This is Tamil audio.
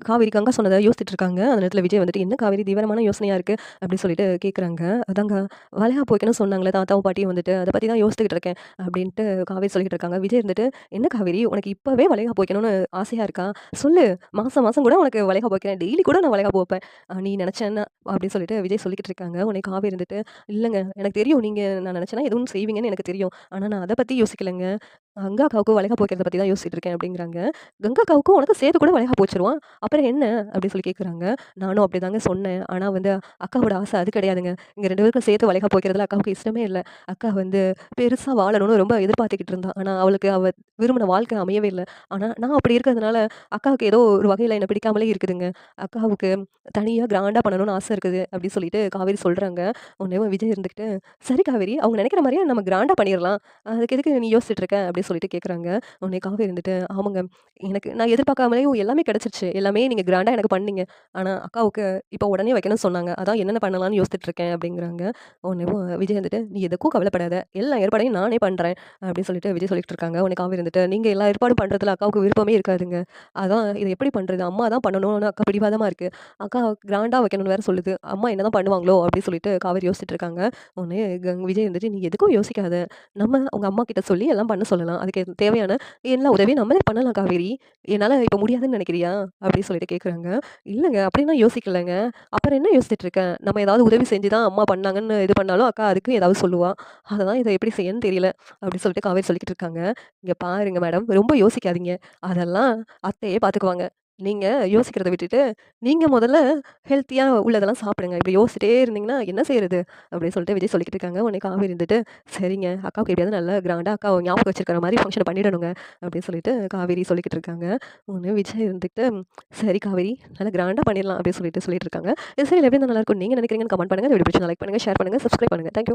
காவேரி கங்கா சொன்னதை யோசிச்சுட்டு இருக்காங்க. அந்த நேரத்தில் விஜய் வந்துட்டு, "என்ன காவேரி தீவிரமான யோசனையாக இருக்குது அப்படின்னு சொல்லிட்டு கேட்குறாங்க. "அதாங்க வளைகாப்பு போய்க்கணும்னு சொன்னாங்களே தாத்தாவும், பாட்டியும் வந்துட்டு, அதை பற்றி தான் யோசிச்சுக்கிட்டு இருக்கேன்." அப்படின்ட்டு காவேரி சொல்லிட்டு இருக்காங்க. விஜய் இருந்துட்டு, "என்ன காவேரி உனக்கு இப்போவே வளைகாப்பு போய்க்கணும்னு ஆசையாக இருக்கா? சொல்லு. மாதம் மாதம் கூட உனக்கு வளைகாப்பு போய்க்கிறேன் டெய்லி கூட நான் வளைகாப்பு போப்பேன் நீ நினச்சேன்னா அப்படின்னு சொல்லிட்டு விஜய் சொல்லிக்கிட்டு இருக்காங்க. உனக்கு காவேரி இருந்துட்டு, இல்லைங்க எனக்கு தெரியும் நீங்கள் நான் நினச்சேன்னா எதுவும் செய்வீங்கன்னு எனக்கு தெரியும். ஆனால் நான் அதை பற்றி யோசிக்கலைங்க கங்கா அக்காவுக்கு வளைகாப்பு வைக்கிறத பற்றி தான் யோசிச்சுட்டு இருக்கேன்." அப்படிங்கிறாங்க. "கங்கா உனக்கு உனக்கும் சேர்த்து கூட வளைகாப்பு போச்சிருவான் அப்புறம் என்ன?" அப்படின்னு சொல்லி கேட்குறாங்க. "நானும் அப்படிதாங்க சொன்னேன். ஆனால் வந்து அக்காவோட ஆசை அது கிடையாதுங்க. இங்கே ரெண்டு பேருக்கும் சேர்த்து வளைகாப்பு போய்க்கிறதுல அக்காவுக்கு இஷ்டமே இல்லை அக்கா வந்து பெருசாக வாழணும்னு ரொம்ப எதிர்பார்த்துக்கிட்டு இருந்தான் ஆனால் அவளுக்கு அவள் விரும்பின வாழ்க்கை அமையவே இல்லை ஆனால் நான் அப்படி இருக்கிறதுனால அக்காவுக்கு ஏதோ ஒரு வகையில் என்னை பிடிக்காமலே இருக்குதுங்க. அக்காவுக்கு தனியாக கிராண்டாக பண்ணணும்னு ஆசை இருக்குது." அப்படின்னு சொல்லிட்டு காவேரி சொல்றாங்க. உன்னே விஜய் இருந்துக்கிட்டு "சரி காவேரி அவங்க நினைக்கிற மாதிரியே நம்ம கிராண்டாக பண்ணிடலாம் அதுக்கு எதுக்கு நீ யோசிச்சுட்டு இருக்க?" அப்படின்னு சொல்லிட்டு கேட்குறாங்க. உடனே காவே இருந்துட்டு, "ஆமாங்க. எனக்கு நான் எதிர்பார்க்காமலேயும் எல்லாமே கிடச்சிருச்சு எல்லாமே நீங்கள் கிராண்டாக எனக்கு பண்ணீங்க. ஆனால் அக்காவுக்கு இப்போ உடனே வைக்கணும்னு சொன்னாங்க. அதான் என்னென்ன பண்ணலாம்னு யோசிச்சுட்டு இருக்கேன்." அப்படிங்கிறாங்க. உடனேவும் விஜய் வந்துட்டு, "நீ எதுக்கும் கவலைப்படாத. எல்லா ஏற்பாடையும் நானே பண்றேன்." அப்படின்னு சொல்லிட்டு விஜய் சொல்லிட்டு இருக்காங்க. உடனே காவேரி இருந்துட்டு நீங்கள் எல்லா ஏற்பாடும் பண்ணுறதுல அக்காவுக்கு விருப்பமே இருக்காதுங்க. அதான் இதை எப்படி பண்ணுறது அம்மா தான் பண்ணணும்னு அக்கா பிடிவாதமாக இருக்கு. அக்கா கிராண்டாக வைக்கணும்னு வேற சொல்லுது. அம்மா என்னதான் பண்ணுவாங்களோ?" அப்படின்னு சொல்லிட்டு காவேரி யோசிச்சுட்டு இருக்காங்க. உடனே விஜய் வந்துட்டு, "நீ எதுக்கும் யோசிக்காத. நம்ம உங்கள் அம்மா கிட்ட சொல்லி எல்லாம் பண்ண சொல்லலாம். அதுக்கு தேவையான எல்லா உதவியும் நம்மளே பண்ணலாம் காவேரி. என்னால் இப்போ முடியாதுன்னு நினைக்கிறியா அப்படின்னு சொல்லிட்டு கேட்குறாங்க. இல்லைங்க அப்படிலாம் யோசிக்கலைங்க அப்புறம் என்ன யோசிச்சுட்டு இருக்கேன் நம்ம ஏதாவது உதவி செஞ்சு தான் அம்மா பண்ணாங்கன்னு இது பண்ணாலும் அக்கா அதுக்கு ஏதாவது சொல்லுவா. அதான் இதை எப்படி செய்யன்னு தெரியல." அப்படின்னு சொல்லிட்டு காவேரி சொல்லிக்கிட்டு இருக்காங்க. இங்கே பாருங்க மேடம், ரொம்ப யோசிக்காதீங்க. அதெல்லாம் அத்தையே பார்த்துக்குவாங்க. நீங்கள் யோசிக்கிறத விட்டுட்டு, நீங்கள் முதல்ல ஹெல்த்தியாக உள்ளதெல்லாம் சாப்பிடுங்க. இப்படி யோசிச்சிட்டே இருந்தீங்கன்னா என்ன செய்யறது அப்படின்னு சொல்லிட்டு விஜய் சொல்லிக்கிட்டு இருக்காங்க. உடனே காவேரி இருந்துட்டு, "சரிங்க. அக்காவுக்கு எப்படியாவது நல்லா கிராண்டாக அக்காவை ஞாபகம் வச்சிருக்கிற மாதிரி ஃபங்க்ஷன் பண்ணிடணுங்க." அப்படின்னு சொல்லிட்டு காவேரி சொல்லிக்கிட்டு இருக்காங்க. ஒன்று விஜய் இருந்துட்டு, "சரி காவேரி, நல்லா கிராண்டாக பண்ணிடலாம்." அப்படின்னு சொல்லிட்டு சொல்லிட்டு இருக்காங்க. சரி எப்படி நல்லா இருக்கும் நீங்க நினைக்கிறீங்கன்னு கமெண்ட் பண்ணுங்கள் இந்த வீடியோ லைக் பண்ணுங்க, ஷேர் பண்ணுங்கள் சப்ஸ்கிரைப் பண்ணுங்க. Thank you.